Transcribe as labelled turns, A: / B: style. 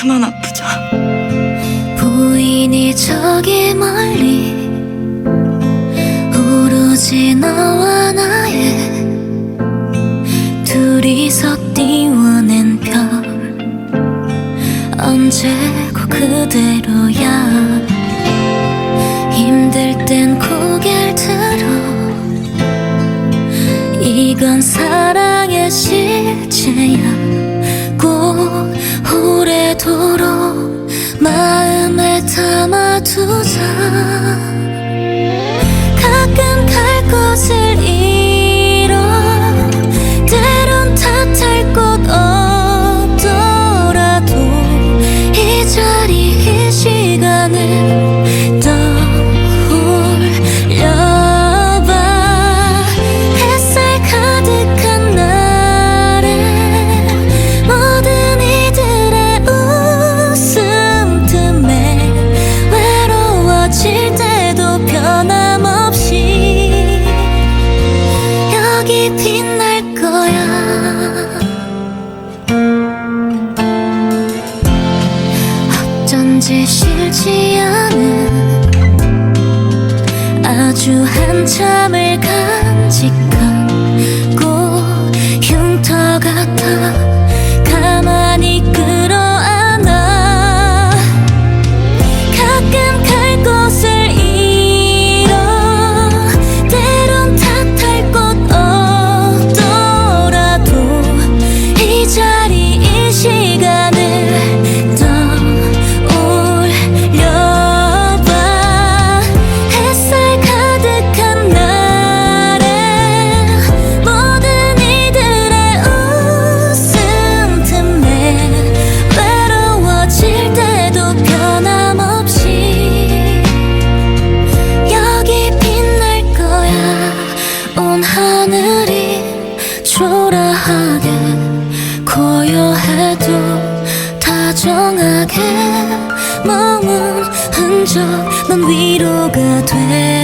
A: 그만 아프자.
B: 보이니 저기 멀리 오로지 너와 나의 둘이서 띄워낸 별 언제고 그대로야 힘들 땐 고개를 들 오래도록 마음에 담아두자. 가끔 갈 곳을 잃어 때론 탓할 곳 없더라도 이 자리 이 시간을 어쩐지 싫지 않은 아주 한참을 간직한 머문 흔적 넌 위로가 되